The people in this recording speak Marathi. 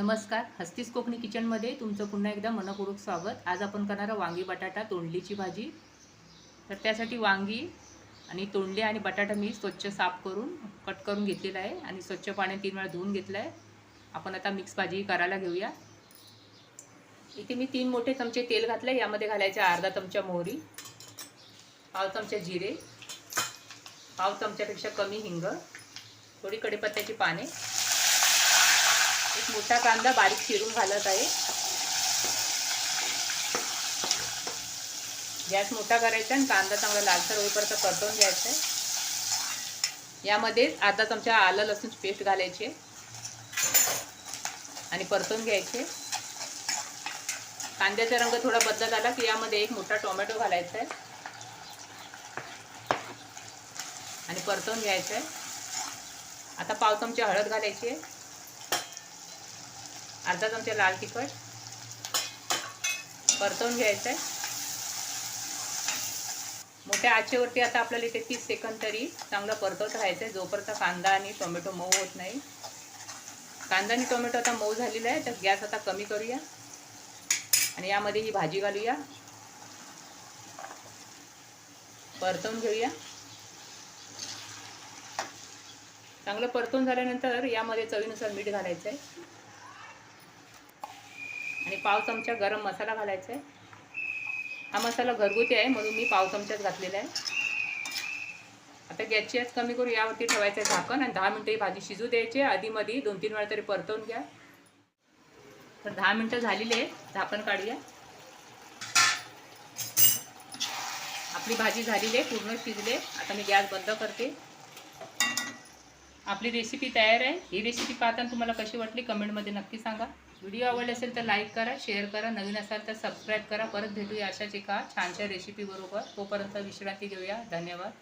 नमस्कार हस्तीस कोकणी किचनमध्ये तुमचं पुन्हा एकदा मनपूर्वक स्वागत. आज आपण करणार वांगी बटाटा तोंडलीची भाजी. तर त्यासाठी वांगी आणि तोंडली आणि बटाटा मी स्वच्छ साफ करून कट करून घेतलेला आहे आणि स्वच्छ पाण्यात तीन वेळा धुवून घेतलं आहे आपण आता मिक्स भाजी करायला घेऊया. इथे मी तीन मोठे चमचे तेल घातलं यामध्ये घालायचे अर्धा चमचा मोहरी पाव चमचा जिरे पाव चमच्यापेक्षा कमी हिंग थोडी कढीपत्त्याची पाने एक मोठा कांदा बारीक चिरून घालत आहे. गॅस मोठा करायचा आणि कांदा चांगला लालसर होईपर्यंत परतवून घ्यायचा आहे. यामध्ये अर्धा चमचा आलं लसूण पेस्ट घालायची आणि परतवून घ्यायचे कांद्याचा रंग थोडा बदलत आला की यामध्ये एक मोठा टोमॅटो घालायचा आहे. आणि परतवून घ्यायचं आहे. आता पाव चमचे हळद घालायची आहे. अर्धा चमचा लाल तिखट परतवून घ्यायचं आहे मोठ्या आचेवरती आता आपल्याला इथे तीस सेकंद तरी चांगलं परतवत राहायचं आहे जोपर्यंत कांदा आणि टोमॅटो मऊ होत नाही. कांदा आणि टोमॅटो आता मऊ झालेला आहे तर गॅस आता कमी करूया. आणि यामध्ये ही भाजी घालूया. परतवून घेऊया. चांगलं परतून झाल्यानंतर यामध्ये चवीनुसार मीठ घालायचं आहे आणि पाव चमचा गरम मसाला घालायचा आहे. हा मसाला घरगुती आहे म्हणून मी पाव चमचाच घातलेला आहे. आता गॅसची आज कमी करू यावरती ठेवायचं आहे झाकण आणि दहा मिनटं ही भाजी शिजू द्यायची. आधीमध्ये दोन तीन वेळा तरी परतवून घ्या. तर दहा मिनटं झालेली आहे झाकण काढूया. आपली भाजी झालेली आहे पूर्ण शिजले आता मी गॅस बंद करते. आपली रेसिपी तयार आहे. ही रेसिपी पाहताना तुम्हाला कशी वाटली कमेंटमध्ये नक्की सांगा. व्हिडिओ आवडले असेल तर लाईक करा शेअर करा. नवीन असाल तर सबस्क्राईब करा. परत भेटूया अशाच एका छानशा रेसिपीबरोबर तोपर्यंत विश्रांती घेऊया. धन्यवाद.